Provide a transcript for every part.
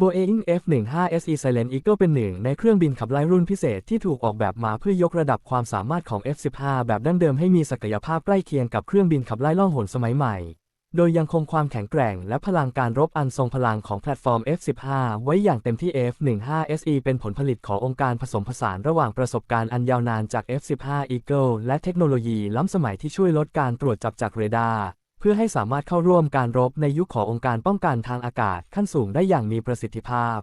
Boeing F-15SE Silent Eagle เป็นหนึ่งในเครื่องบินขับไล่รุ่นพิเศษที่ถูกออกแบบมาเพื่อยกระดับความสามารถของ F-15 แบบดั้งเดิมให้มีศักยภาพใกล้เคียงกับเครื่องบินขับไล่ล่องหนสมัยใหม่ โดยยังคงความแข็งแกร่งและพลังการรบอันทรงพลังของแพลตฟอร์ม F-15 ไว้อย่างเต็มที่ F-15SE เป็นผลผลิตขององค์การผสมผสานระหว่างประสบการณ์อันยาวนานจาก F-15 Eagle และเทคโนโลยีล้ำสมัยที่ช่วยลดการตรวจจับจากเรดาร์ พื่อให้สามารถเข้าร่วมการรบในยุคขององค์การป้องกันทางอากาศขั้นสูงได้อย่างมีประสิทธิภาพ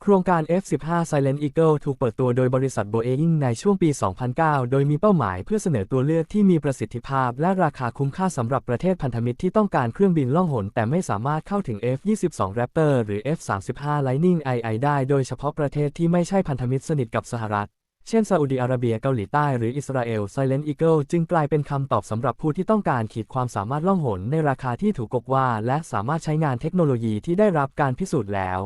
โครงการ F-15 Silent Eagle ถูกเปิดตัวโดยบริษัท Boeing ในช่วงปี 2009 โดยมีเป้าหมายเพื่อเสนอตัวเลือกที่มีประสิทธิภาพ และราคาคุ้มค่าสำหรับประเทศพันธมิตรที่ต้องการเครื่องบินล่องหน แต่ไม่สามารถเข้าถึง F-22 Raptor หรือ F-35 Lightning II ได้ โดยเฉพาะประเทศที่ไม่ใช่พันธมิตรสนิทกับสหรัฐ เช่นซาอุดิอาระเบียเกาหลีใต้หรืออิสราเอล Silent Eagle จึงกลายเป็นคำตอบสำหรับผู้ที่ต้องการขีดความสามารถล่องหนในราคาที่ถูกกกว่า และสามารถใช้งานเทคโนโลยีที่ได้รับการพิสูจน์แล้ว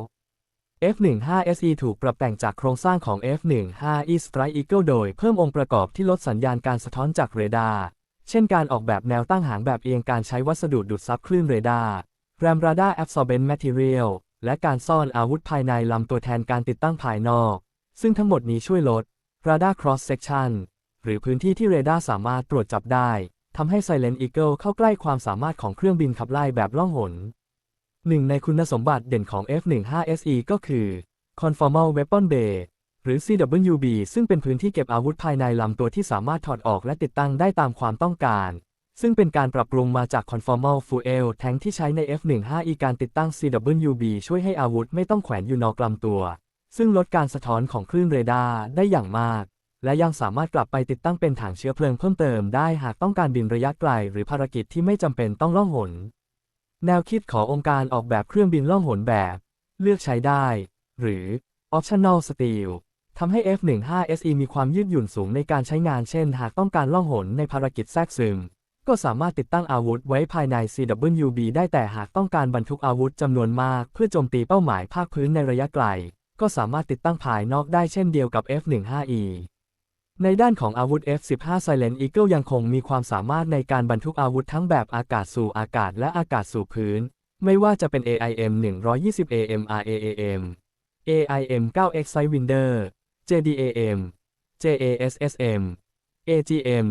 F-15SE ถูกปรับแต่งจากโครงสร้างของ F-15E Strike Eagle โดยเพิ่มองค์ประกอบที่ลดสัญญาณการสะท้อนจากเรดาร์ เช่นการออกแบบแนวตั้งหางแบบเอียงการใช้วัสดุดูดซับคลื่นเรดาร์ RAM Radar Absorbent Material และการซ่อนอาวุธภายในลำตัวแทนการติดตั้งภายนอก ซึ่งทั้งหมดนี้ช่วยลด Radar Cross Section หรือพื้นที่ที่เรดาร์สามารถตรวจจับได้ทำให้ Silent Eagle เข้าใกล้ความสามารถของเครื่องบินขับไล่แบบล่องหน หนึ่งในคุณสมบัติเด่นของ F-15SE ก็คือ Conformal Weapon Bay หรือ CWB ซึ่งเป็นพื้นที่เก็บอาวุธภายในลำตัวที่สามารถถอดออกและติดตั้งได้ตามความต้องการ ซึ่งเป็นการปรับปรุงมาจาก Conformal Fuel Tank ที่ใช้ใน F-15E การติดตั้ง CWB ช่วยให้อาวุธไม่ต้องแขวนอยู่นอกลำตัว ซึ่งลดการสะท้อนของคลื่นเรดาร์ได้อย่างมาก และยังสามารถกลับไปติดตั้งเป็นถังเชื้อเพลิงเพิ่มเติมได้หากต้องการบินระยะไกล หรือภารกิจที่ไม่จำเป็นต้องล่องหน แนวคิดขององค์การออกแบบเครื่องบินล่องหนแบบ เลือกใช้ได้ หรือ Optional Steel ทำให้ F-15SE มีความยืดหยุ่นสูงในการใช้งาน เช่น หากต้องการล่องหนในภารกิจแทรกซึม ก็สามารถติดตั้งอาวุธไว้ภายใน CWB ได้แต่หากต้องการบรรทุกอาวุธจำนวนมาก เพื่อโจมตีเป้าหมายภาคพื้นในระยะไกล ก็สามารถติดตั้งภายนอกได้เช่นเดียวกับ F-15E ในด้านของอาวุธ F-15 Silent Eagle ยังคงมีความสามารถในการบรรทุกอาวุธทั้งแบบอากาศสู่อากาศและอากาศสู่พื้น ไม่ว่าจะเป็น AIM 120 AM RAAM AIM 9X Sidewinder JDAM JASSM AGM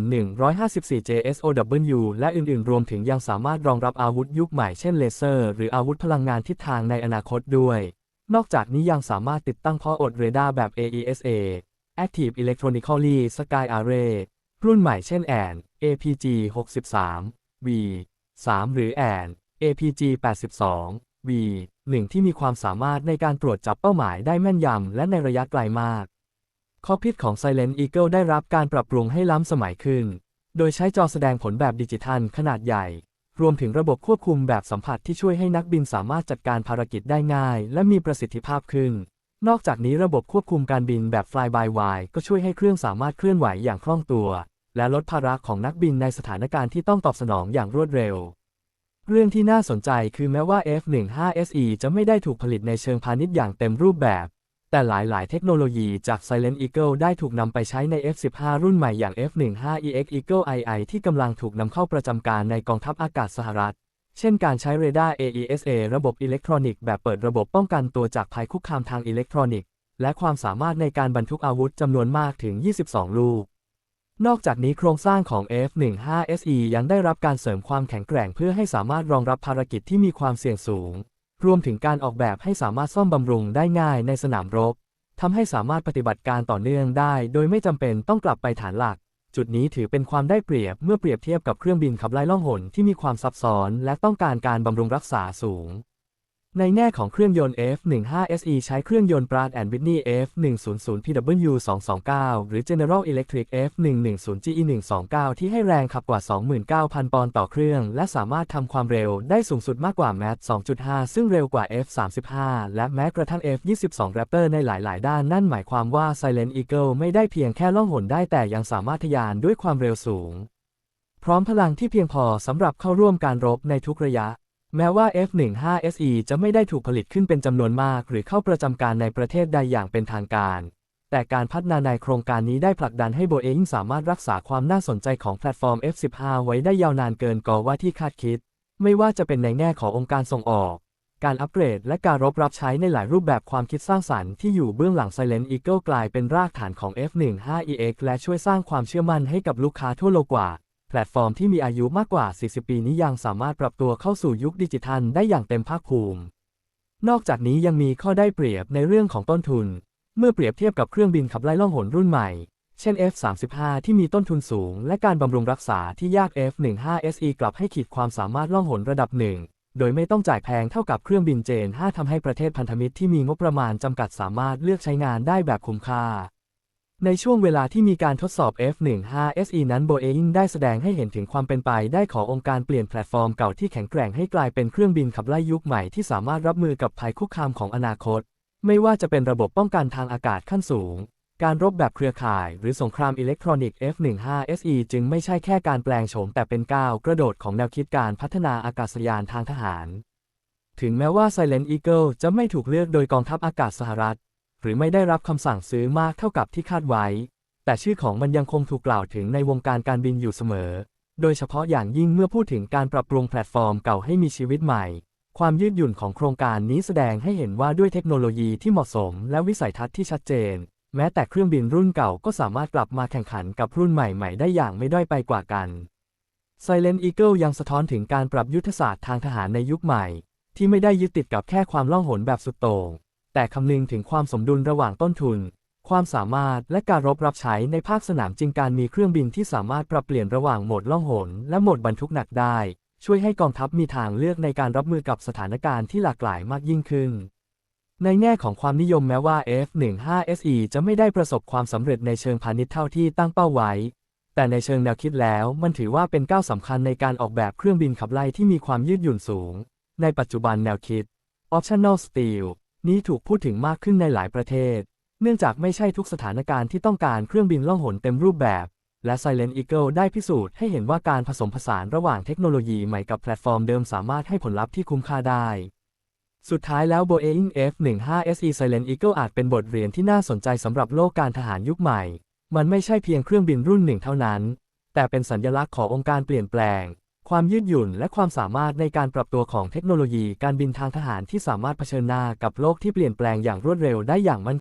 154 JSOW และอื่นๆ รวมถึงยังสามารถรองรับอาวุธยุคใหม่เช่นเลเซอร์ หรืออาวุธพลังงานทิศทางในอนาคตด้วย นอกจากนี้ยังสามารถติดตั้งพออดเรดาร์แบบ AESA Active Electronically Sky Array รุ่นใหม่เช่นแอน APG 63 V 3หรือแอน APG 82 V 1ที่มีความสามารถในการตรวจจับเป้าหมายได้แม่นยำและในระยะไกลมาก คอพิทของ Silent Eagle ได้รับการปรับปรุงให้ล้ำสมัยขึ้น โดยใช้จอแสดงผลแบบดิจิทัลขนาดใหญ่ รวมถึงระบบควบคุมแบบสัมผัสที่ช่วยให้นักบินสามารถจัดการภารกิจได้ง่าย และมีประสิทธิภาพขึ้น นอกจากนี้ระบบควบคุมการบินแบบ Fly by Wire ก็ช่วยให้เครื่องสามารถเคลื่อนไหวอย่างคล่องตัว และลดภาระของนักบินในสถานการณ์ที่ต้องตอบสนองอย่างรวดเร็ว เรื่องที่น่าสนใจคือแม้ว่า F-15SE จะไม่ได้ถูกผลิตในเชิงพาณิชย์อย่างเต็มรูปแบบ แต่หลาย ๆ เทคโนโลยีจาก Silent Eagle ได้ถูกนำไปใช้ใน F-15 รุ่นใหม่อย่าง F-15EX Eagle II ที่กำลังถูกนำเข้าประจำการในกองทัพอากาศสหรัฐ เช่นการใช้เรดาร์ AESA ระบบอิเล็กทรอนิกส์แบบเปิดระบบป้องกันตัวจากภัยคุกคามทางอิเล็กทรอนิกส์ และความสามารถในการบรรทุกอาวุธจำนวนมากถึง 22 ลูก นอกจากนี้โครงสร้างของ F-15SE ยังได้รับการเสริมความแข็งแกร่งเพื่อให้สามารถรองรับภารกิจที่มีความเสี่ยงสูง รวมถึงการออกแบบให้สามารถซ่อมบำรุงได้ง่ายในสนามรบทำให้สามารถปฏิบัติการต่อเนื่องได้ โดยไม่จำเป็นต้องกลับไปฐานหลัก จุดนี้ถือเป็นความได้เปรียบเมื่อเปรียบเทียบกับเครื่องบินขับไล่ล่องหนที่มีความซับซ้อน และต้องการการบำรุงรักษาสูง ในแง่ของเครื่องยนต์ F-15SE ใช้เครื่องยนต์ Pratt Whitney F100PW229 หรือ General Electric F110GE129 ที่ให้แรงขับกว่า 29,000 ปอนด์ต่อเครื่อง และสามารถทำความเร็วได้สูงสุดมากกว่า Mach 2.5 ซึ่งเร็วกว่า F35 และแม้กระทั่ง F22 Raptor ในหลาย ๆ ด้านนั่นหมายความว่า Silent Eagle ไม่ได้เพียงแค่ล่องหนได้แต่ยังสามารถทะยานด้วยความเร็วสูง พร้อมพลังที่เพียงพอสำหรับเข้าร่วมการรบในทุกระยะ แม้ว่า F-15SE จะไม่ได้ถูกผลิตขึ้นเป็นจำนวนมากหรือเข้าประจำการในประเทศใดอย่างเป็นทางการ แต่การพัฒนาในโครงการนี้ได้ผลักดันให้ Boeing สามารถรักษาความน่าสนใจของแพลตฟอร์ม F-15 ไว้ได้ยาวนานเกินกว่าที่คาดคิด ไม่ว่าจะเป็นในแง่ขององค์การส่งออก การอัปเกรดและการรบรับใช้ในหลายรูปแบบความคิดสร้างสรรค์ที่อยู่เบื้องหลัง Silent Eagle กลายเป็นรากฐานของ F15EX และช่วยสร้างความเชื่อมั่นให้กับลูกค้าทั่วโลกกว่า แพลตฟอร์มที่มีอายุมากกว่า 40 ปีนี้ยังสามารถปรับตัวเข้าสู่ยุคดิจิทัลได้อย่างเต็มภาคภูมิ นอกจากนี้ยังมีข้อได้เปรียบในเรื่องของต้นทุน เมื่อเปรียบเทียบกับเครื่องบินขับไล่ล่องหนรุ่นใหม่ เช่น F35 ที่มีต้นทุนสูง และการบำรุงรักษาที่ยาก F15SE กลับให้ขีดความสามารถล่องหนระดับหนึ่ง โดยไม่ต้องจ่ายแพงเท่ากับเครื่องบินเจน 5ทำให้ประเทศพันธมิตรที่มีงบประมาณจำกัดสามารถเลือกใช้งานได้แบบคุ้มค่า ในช่วงเวลาที่มีการทดสอบ F15SE นั้น Boeing ได้แสดงให้เห็นถึงความเป็นไปได้ขององค์การเปลี่ยนแพลตฟอร์มเก่าที่แข็งแกร่งให้กลายเป็นเครื่องบินขับไล่ยุคใหม่ที่สามารถรับมือกับภัยคุกคามของอนาคต ไม่ว่าจะเป็นระบบป้องกันทางอากาศขั้นสูง การรบแบบเครือข่าย หรือสงครามอิเล็กทรอนิกส์ F15SE จึงไม่ใช่แค่การแปลงโฉมแต่เป็นก้าวกระโดดของแนวคิดการพัฒนาอากาศยานทางทหาร ถึงแม้ว่า Silent Eagle จะไม่ถูกเลือกโดยกองทัพอากาศสหรัฐ หรือไม่ได้รับคำสั่งซื้อมากเท่ากับที่คาดไว้ แต่ชื่อของมันยังคงถูกกล่าวถึงในวงการการบินอยู่เสมอ โดยเฉพาะอย่างยิ่งเมื่อพูดถึงการปรับปรุงแพลตฟอร์มเก่าให้มีชีวิตใหม่ ความยืดหยุ่นของโครงการนี้แสดงให้เห็นว่าด้วยเทคโนโลยีที่เหมาะสม และวิสัยทัศน์ที่ชัดเจน แม้แต่เครื่องบินรุ่นเก่าก็สามารถกลับมาแข่งขันกับรุ่นใหม่ ๆ ได้อย่างไม่ด้อยไปกว่ากัน Silent Eagle ยังสะท้อนถึงการปรับยุทธศาสตร์ทางทหารในยุคใหม่ ที่ไม่ได้ยึดติดกับแค่ความล่องหนแบบสุดโต่ง แต่คำนึงถึงความสมดุลระหว่างต้นทุน ความสามารถและการรบรับใช้ในภาคสนามจริงการมีเครื่องบินที่สามารถปรับเปลี่ยนระหว่างโหมดล่องหน และโหมดบรรทุกหนักได้ ช่วยให้กองทัพมีทางเลือกในการรับมือกับสถานการณ์ที่หลากหลายมากยิ่งขึ้น ในแง่ของความนิยมแม้ว่า F15SE จะไม่ได้ประสบความสำเร็จในเชิงพาณิชย์เท่าที่ตั้งเป้าไว้แต่ในเชิงแนวคิดแล้วมันถือว่าเป็นก้าวสำคัญในการออกแบบเครื่องบินขับไล่ที่มีความยืดหยุ่นสูง ในปัจจุบันแนวคิด Optional Steel นี้ถูกพูดถึงมากขึ้นในหลายประเทศ เนื่องจากไม่ใช่ทุกสถานการณ์ที่ต้องการเครื่องบินล่องหนเต็มรูปแบบ และ Silent Eagle ได้พิสูจน์ให้เห็นว่าการผสมผสานระหว่างเทคโนโลยีใหม่กับแพลตฟอร์มเดิมสามารถให้ผลลัพธ์ที่คุ้มค่าได้ สุดท้ายแล้ว Boeing F15SE Silent Eagle อาจเป็นบทเรียนที่น่าสนใจสำหรับโลกการทหารยุคใหม่ มันไม่ใช่เพียงเครื่องบินรุ่นหนึ่งเท่านั้น แต่เป็นสัญลักษณ์ขององค์การเปลี่ยนแปลง ความยืดหยุ่นและความสามารถในการปรับตัวของเทคโนโลยีการบินทางทหารที่สามารถเผชิญหน้ากับโลกที่เปลี่ยนแปลงอย่างรวดเร็วได้อย่างมั่น